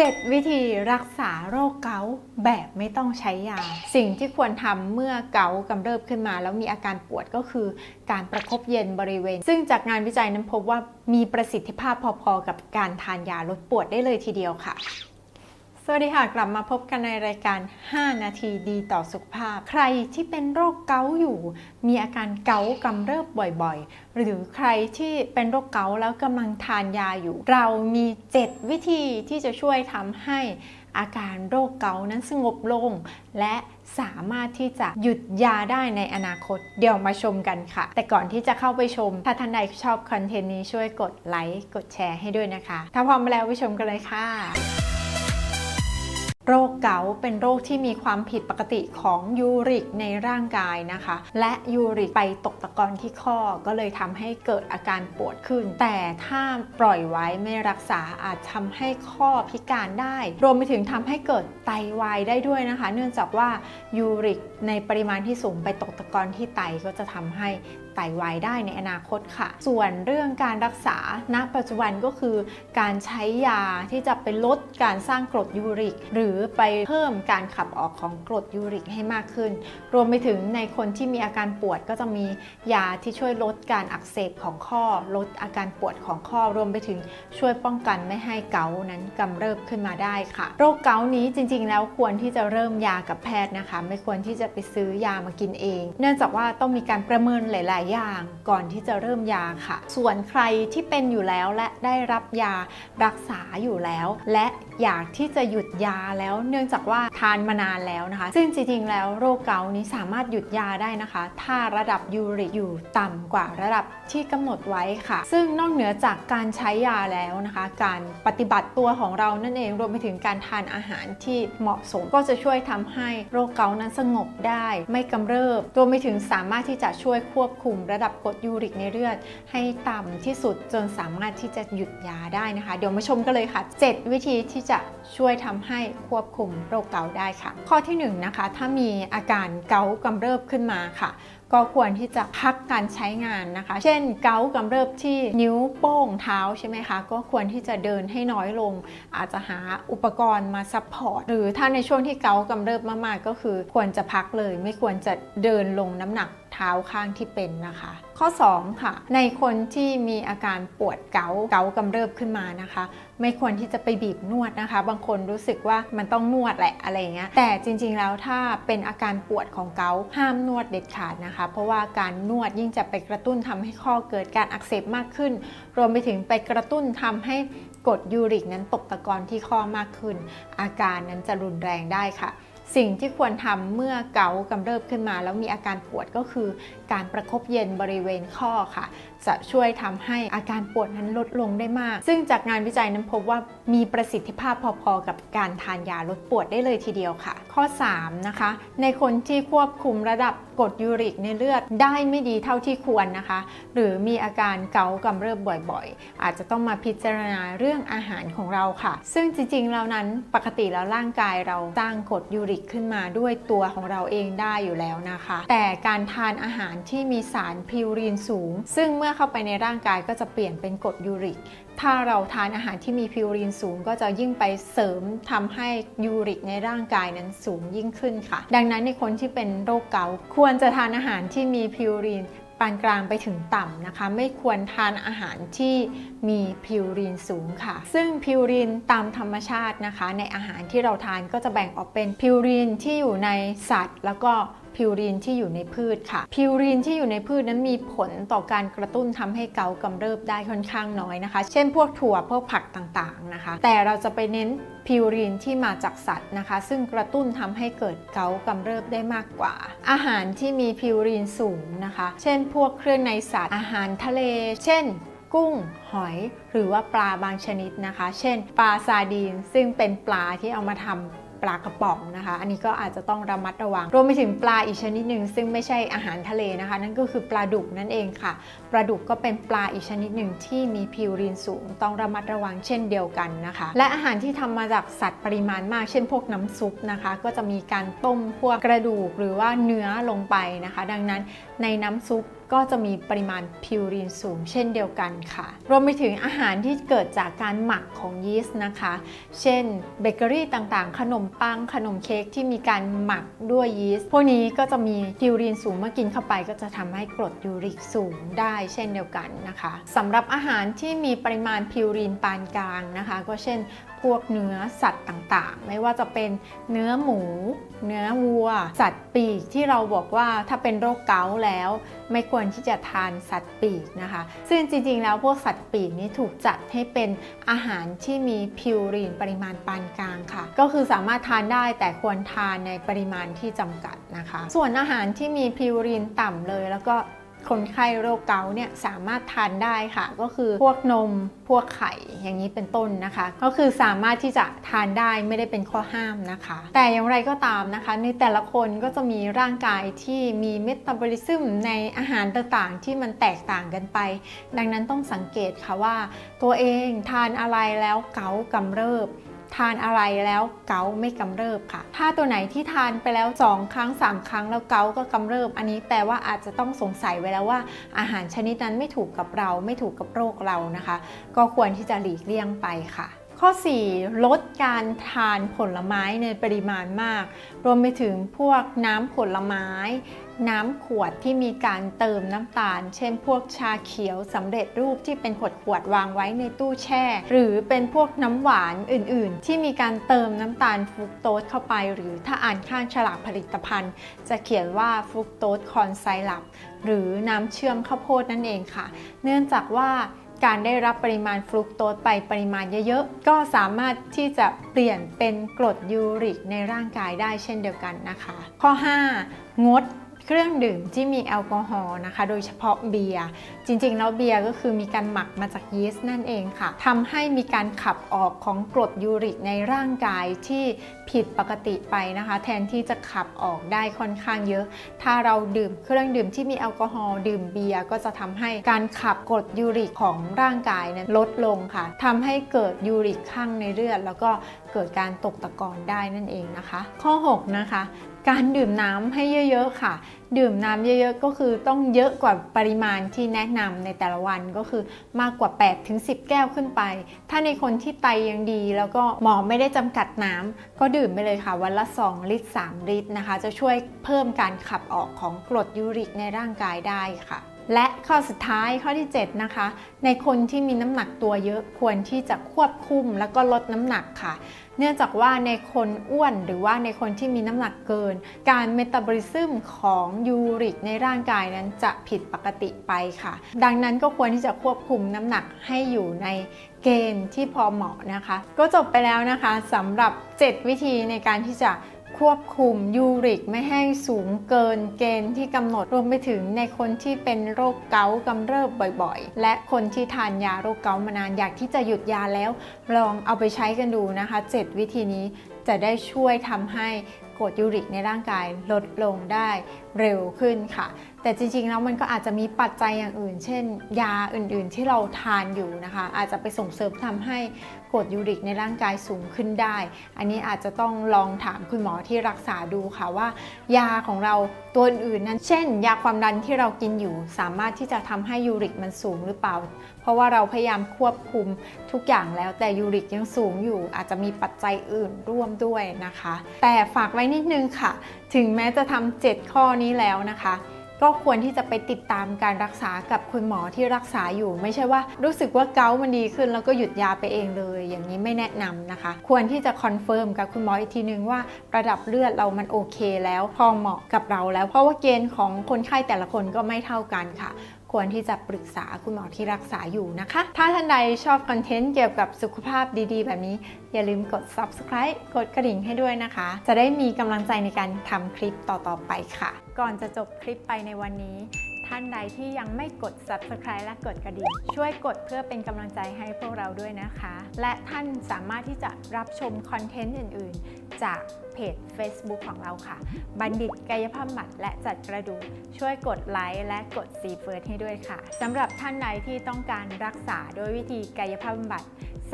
7 วิธีรักษาโรคเกาต์แบบไม่ต้องใช้ยา สิ่งที่ควรทำเมื่อเกาต์กำเริบขึ้นมา แล้วมีอาการปวดก็คือการประคบเย็นบริเวณ ซึ่งจากงานวิจัยนั้นพบว่ามีประสิทธิภาพพอๆกับการทานยาลดปวดได้เลยทีเดียวค่ะ สวัสดีค่ะ กลับมาพบกันในรายการ 5 นาทีดีต่อสุขภาพ ใครที่เป็นโรคเกาต์อยู่ มีอาการเกาต์กำเริบบ่อยๆ หรือใครที่เป็นโรคเกาต์แล้วกำลังทานยาอยู่ เรามี 7 วิธีที่จะช่วยทำให้อาการโรคเกาต์นั้นสงบลง และสามารถที่จะหยุดยาได้ในอนาคต เดี๋ยวมาชมกันค่ะ แต่ก่อนที่จะเข้าไปชม ถ้าท่านใดชอบคอนเทนต์นี้ช่วยกดไลค์กดแชร์ให้ด้วยนะคะ ถ้าพร้อมแล้วไปชมกันเลยค่ะ รคเกาต์เป็นโรคที่มีความผิดปกติของยูริกในร่างกายนะคะ และยูริกไปตกตะกอนที่ข้อก็เลยทำให้เกิดอาการปวดขึ้น แต่ถ้าปล่อยไว้ไม่รักษาอาจทำให้ข้อพิการได้ รวมไปถึงทำให้เกิดไตวายได้ด้วยนะคะ เนื่องจากว่ายูริกในปริมาณที่สูงไปตกตะกอนที่ไตก็จะทำให้ไตวายได้ในอนาคตค่ะ ส่วนเรื่องการรักษาณปัจจุบันก็คือการใช้ยาที่จะไปลดการสร้างกรดยูริก หรือไปเพิ่มการขับออกของกรดยูริกให้มากขึ้น รวมไปถึงในคนที่มีอาการปวดก็จะมียาที่ช่วยลดการอักเสบของข้อ ลดอาการปวดของข้อรวมไปถึงช่วยป้องกันไม่ให้เกาต์นั้นกำเริบขึ้นมาได้ค่ะ โรคเกาต์นี้จริง ๆ แล้วควรที่จะเริ่มยากับแพทย์นะคะ ไม่ควรที่จะไปซื้อยามากินเอง เนื่องจากว่าต้องมีการประเมินหลายๆอย่างก่อนที่จะเริ่มยาค่ะ ส่วนใครที่เป็นอยู่แล้วและได้รับยารักษาอยู่แล้ว และ อยากที่จะหยุดยาแล้วเนื่องจากว่าทานมานานแล้วนะคะ ซึ่งจริงๆแล้วโรคเกาต์นี้สามารถหยุดยาได้นะคะ ถ้าระดับยูริกอยู่ต่ำกว่าระดับที่กำหนดไว้ค่ะ ซึ่งนอกเหนือจากการใช้ยาแล้วนะคะ การปฏิบัติตัวของเรานั่นเองรวมไปถึงการทานอาหารที่เหมาะสมก็จะช่วยทำให้โรคเกาต์นั้นสงบได้ ไม่กำเริบรวมไปถึงสามารถที่จะช่วยควบคุมระดับกรดยูริกในเลือด ให้ต่ำที่สุดจนสามารถที่จะหยุดยาได้นะคะ เดี๋ยวมาชมกันเลยค่ะ 7 วิธีที่จะช่วยทำให้ควบคุมโรคเกาต์ได้ค่ะ ข้อที่1นงนะคะถ้ามีอาการเกาต์กำเริบขึ้นมาค่ะ ก็ควรที่จะพักการใช้งานนะคะ เช่นเกาต์กำเริบที่นิ้วโป้งเท้าใช่ไหมคะก็ควรที่จะเดินให้น้อยลง อาจจะหาอุปกรณ์มาซัพพอร์ตหรือถ้าในช่วงที่เกาต์กำเริบมากๆ ก็คือควรจะพักเลย ไม่ควรจะเดินลงน้ำหนัก เท้าข้างที่เป็นนะคะ ข้อ 2 ค่ะ ในคนที่มีอาการปวดเกาเกากำเริบขึ้นมานะคะ ไม่ควรที่จะไปบีบนวดนะคะ บางคนรู้สึกว่ามันต้องนวดแหละอะไรเงี้ยแต่จริงๆแล้วถ้าเป็นอาการปวดของเกาห้ามนวดเด็ดขาดนะคะ เพราะว่าการนวดยิ่งจะไปกระตุ้นทำให้ข้อเกิดการอักเสบมากขึ้น รวมไปถึงไปกระตุ้นทำให้กรดยูริกนั้นตกตะกอนที่ข้อมากขึ้น อาการนั้นจะรุนแรงได้ค่ะ สิ่งที่ควรทำเมื่อเกาต์กำเริบขึ้นมา แล้วมีอาการปวดก็คือ การประคบเย็นบริเวณข้อค่ะ จะช่วยทำให้อาการปวดนั้นลดลงได้มาก ซึ่งจากงานวิจัยนั้นพบว่ามีประสิทธิภาพพอๆ กับการทานยาลดปวดได้เลยทีเดียวค่ะ ข้อ 3 นะคะ ในคนที่ควบคุมระดับกรดยูริกในเลือดได้ไม่ดีเท่าที่ควรนะคะ หรือมีอาการเกาต์กำเริบบ่อยๆ อาจจะต้องมาพิจารณาเรื่องอาหารของเราค่ะ ซึ่งจริงๆแล้วนั้นปกติแล้วร่างกายเราสร้างกรดยูริกขึ้นมาด้วยตัวของเราเองได้อยู่แล้วนะคะ แต่การทานอาหารที่มีสารพิวรีนสูง ซึ่งเมื่อเข้าไปในร่างกายก็จะเปลี่ยนเป็นกรดยูริก ถ้าเราทานอาหารที่มีพิวรีนสูง ก็จะยิ่งไปเสริมทำให้ยูริกในร่างกายนั้นสูงยิ่งขึ้นค่ะ ดังนั้นในคนที่เป็นโรคเกาต์ควรจะทานอาหารที่มีพิวรีนปานกลางไปถึงต่ำนะคะ ไม่ควรทานอาหารที่มีพิวรีนสูงค่ะ ซึ่งพิวรีนตามธรรมชาตินะคะ ในอาหารที่เราทานก็จะแบ่งออกเป็นพิวรีนที่อยู่ในสัตว์ แล้วก็ พิวรีนที่อยู่ในพืชค่ะ พิวรีนที่อยู่ในพืชนั้นมีผลต่อการกระตุ้นทำให้เกาต์กำเริบได้ค่อนข้างน้อยนะคะ เช่นพวกถั่วพวกผักต่างๆนะคะ แต่เราจะไปเน้นพิวรีนที่มาจากสัตว์นะคะ ซึ่งกระตุ้นทำให้เกิดเกาต์กำเริบได้มากกว่า อาหารที่มีพิวรีนสูงนะคะ เช่น พวกเครื่องในสัตว์ อาหารทะเล เช่นกุ้ง หอย หรือว่าปลาบางชนิดนะคะ เช่น ปลาซาดีน ซึ่งเป็นปลาที่เอามาทำ ปลากระป๋องนะคะ อันนี้ก็อาจจะต้องระมัดระวัง รวมไปถึงปลาอีกชนิดหนึ่งซึ่งไม่ใช่อาหารทะเลนะคะ นั่นก็คือปลาดุกนั่นเองค่ะปลาดุกก็เป็นปลาอีกชนิดหนึ่งที่มีพิวรีนสูง ต้องระมัดระวังเช่นเดียวกันนะคะ และอาหารที่ทำมาจากสัตว์ปริมาณมากเช่นพวกน้ำซุปนะคะ ก็จะมีการต้มพวกกระดูกหรือว่าเนื้อลงไปนะคะ ดังนั้นในน้ำซุป ก็จะมีปริมาณพิวรีนสูงเช่นเดียวกันค่ะ รวมไปถึงอาหารที่เกิดจากการหมักของยีสต์นะคะ เช่นเบเกอรี่ต่างๆ ขนมปัง ขนมเค้กที่มีการหมักด้วยยีสต์ พวกนี้ก็จะมีพิวรีนสูงเมื่อกินเข้าไปก็จะทำให้กรดยูริกสูงได้เช่นเดียวกันนะคะสำหรับอาหารที่มีปริมาณพิวรีนปานกลางนะคะ ก็เช่น พวกเนื้อสัตว์ต่างๆ ไม่ว่าจะเป็นเนื้อหมู เนื้อวัว สัตว์ปีกที่เราบอกว่าถ้าเป็นโรคเกาต์แล้ว ไม่ควรที่จะทานสัตว์ปีกนะคะ ซึ่งจริงๆ แล้วพวกสัตว์ปีกนี้ถูกจัดให้เป็นอาหารที่มีพิวรีนปริมาณปานกลางค่ะ ก็คือสามารถทานได้แต่ควรทานในปริมาณที่จำกัดนะคะ ส่วนอาหารที่มีพิวรีนต่ำเลยแล้วก็ คนไข้โรคเกาต์เนี่ยสามารถทานได้ค่ะ ก็คือพวกนมพวกไข่อย่างนี้เป็นต้นนะคะ ก็คือสามารถที่จะทานได้ไม่ได้เป็นข้อห้ามนะคะ แต่อย่างไรก็ตามนะคะ ในแต่ละคนก็จะมีร่างกายที่มีเมตาบอลิซึมในอาหารต่างๆ ที่มันแตกต่างกันไป ดังนั้นต้องสังเกตค่ะว่า ตัวเองทานอะไรแล้วเกาต์กำเริบ ทานอะไรแล้วเกาไม่กำเริบค่ะ ถ้าตัวไหนที่ทานไปแล้ว 2 ครั้ง 3 ครั้งแล้วเกาก็กำเริบ อันนี้แปลว่าอาจจะต้องสงสัยไว้แล้วว่า อาหารชนิดนั้นไม่ถูกกับเราไม่ถูกกับโรคเรานะคะ ก็ควรที่จะหลีกเลี่ยงไปค่ะ ข้อ 4 ลดการทานผลไม้ในปริมาณมาก รวมไปถึงพวกน้ำผลไม้ น้ำขวดที่มีการเติมน้ำตาล เช่นพวกชาเขียวสำเร็จรูปที่เป็นขวดขวดวางไว้ในตู้แช่ หรือเป็นพวกน้ำหวานอื่นๆ ที่มีการเติมน้ำตาลฟรุกโตสเข้าไป หรือถ้าอ่านข้างฉลากผลิตภัณฑ์ จะเขียนว่าฟรุกโตสคอนไซรัปหรือน้ำเชื่อมข้าวโพดนั่นเองค่ะ เนื่องจากว่า การได้รับปริมาณฟรุกโตสไปปริมาณเยอะๆ ก็สามารถที่จะเปลี่ยนเป็นกรดยูริกในร่างกายได้เช่นเดียวกันนะคะ ข้อ 5 งด รื่องดื่มที่มีแอลกอฮอล์นะคะ โดยเฉพาะเบียร์จริงๆ แล้วเบียร์ก็คือมีการหมักมาจากยีสต์นั่นเองค่ะทำให้มีการขับออกของกรดยูริกในร่างกายที่ผิดปกติไปนะคะ แทนที่จะขับออกได้ค่อนข้างเยอะ ถ้าเราดื่มเครื่องดื่มที่มีแอลกอฮอล์ดื่มเบียร์ก็จะทำให้การขับกรดยูริกของร่างกายนั้นลดลงค่ะทำให้เกิดยูริกข้างในเลือด แล้วก็ เกิดการตกตะกอนได้นั่นเองนะคะ ข้อ 6 นะคะ การดื่มน้ำให้เยอะๆค่ะ ดื่มน้ำเยอะๆ ก็คือต้องเยอะกว่าปริมาณที่แนะนำในแต่ละวันก็คือมากกว่า 8 ถึง 10 แก้วขึ้นไป ถ้าในคนที่ไตยังดี แล้วก็หมอไม่ได้จำกัดน้ำก็ดื่มไปเลยค่ะ วันละ 2 ลิตร 3 ลิตรนะคะ จะช่วยเพิ่มการขับออกของกรดยูริกในร่างกายได้ค่ะ และข้อสุดท้ายข้อที่ 7 นะคะ ในคนที่มีน้ำหนักตัวเยอะควรที่จะควบคุมแล้วก็ลดน้ำหนักค่ะ เนื่องจากว่าในคนอ้วนหรือว่าในคนที่มีน้ำหนักเกิน การเมตาบอลิซึมของยูริกในร่างกายนั้นจะผิดปกติไปค่ะ ดังนั้นก็ควรที่จะควบคุมน้ำหนักให้อยู่ในเกณฑ์ที่พอเหมาะนะคะ ก็จบไปแล้วนะคะสำหรับ 7 วิธีในการที่จะ ควบคุมยูริกไม่ให้สูงเกินเกณฑ์ที่กำหนดรวมไปถึงในคนที่เป็นโรคเกาต์กำเริบบ่อยๆ และคนที่ทานยาโรคเกาต์มานานอยากที่จะหยุดยาแล้ว ลองเอาไปใช้กันดูนะคะ 7 วิธีนี้จะได้ช่วยทำให้กรดยูริกในร่างกายลดลงได้เร็วขึ้นค่ะ แต่จริงๆแล้วมันก็อาจจะมีปัจจัยอย่างอื่น เช่น ยาอื่นๆที่เราทานอยู่นะคะ อาจจะไปส่งเสริมทำให้ กรดยูริกในร่างกายสูงขึ้นได้ อันนี้อาจจะต้องลองถามคุณหมอที่รักษาดูค่ะว่า ยาของเราตัวอื่นนั้น เช่น ยาความดันที่เรากินอยู่ สามารถที่จะทำให้ยูริกมันสูงหรือเปล่า เพราะว่าเราพยายามควบคุมทุกอย่างแล้วแต่ยูริกยังสูงอยู่ อาจจะมีปัจจัยอื่นร่วมด้วยนะคะ แต่ฝากไว้นิดนึงค่ะ ถึงแม้จะทำ7ข้อนี้แล้วนะคะ ก็ควรที่จะไปติดตามการรักษากับคุณหมอที่รักษาอยู่ ไม่ใช่ว่ารู้สึกว่าเกาต์มันดีขึ้น แล้วก็หยุดยาไปเองเลย อย่างนี้ไม่แนะนำนะคะ ควรที่จะคอนเฟิร์มกับคุณหมออีกทีนึงว่าระดับเลือดเรามันโอเคแล้วพอเหมาะกับเราแล้ว เพราะว่าเกณฑ์ของคนไข้แต่ละคนก็ไม่เท่ากันค่ะ ควรที่จะปรึกษาคุณหมอที่รักษาอยู่นะคะ ถ้าท่านใดชอบคอนเทนต์เกี่ยวกับสุขภาพดีๆ แบบนี้ อย่าลืมกด subscribe กดกระดิ่งให้ด้วยนะคะ จะได้มีกำลังใจในการทำคลิปต่อๆไปค่ะ ก่อนจะจบคลิปไปในวันนี้ท่านใดที่ยังไม่กด subscribe และกดกระดิ่ง ช่วยกดเพื่อเป็นกำลังใจให้พวกเราด้วยนะคะ และท่านสามารถที่จะรับชมคอนเทนต์อื่น ๆ จาก เพจ Facebook ของเราค่ะ บัณฑิตกายภาพบำบัดและจัดกระดูกช่วยกดไลค์และกดซีเฟิร์สให้ด้วยค่ะสำหรับท่านใดที่ต้องการรักษาโดยวิธีกายภาพบำบัด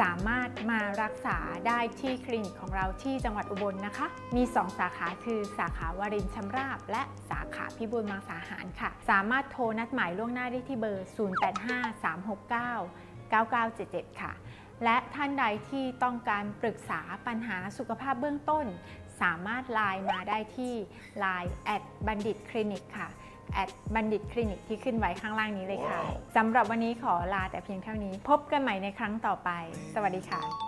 สามารถมารักษาได้ที่คลินิกของเราที่จังหวัดอุบลนะคะ มี 2 สาขาคือสาขาวารินชำราบ และสาขาพิบูลมังสาหารค่ะ สามารถโทรนัดหมายล่วงหน้าได้ที่เบอร์ 0853699977 ค่ะ และท่านใดที่ต้องการปรึกษาปัญหาสุขภาพเบื้องต้น สามารถไลน์มาได้ที่ Line แอดบัณฑิตคลินิกค่ะแอดบัณฑิตคลินิกที่ขึ้นไว้ข้างล่างนี้เลยค่ะ สำหรับวันนี้ขอลาแต่เพียงเท่านี้ พบกันใหม่ในครั้งต่อไป สวัสดีค่ะ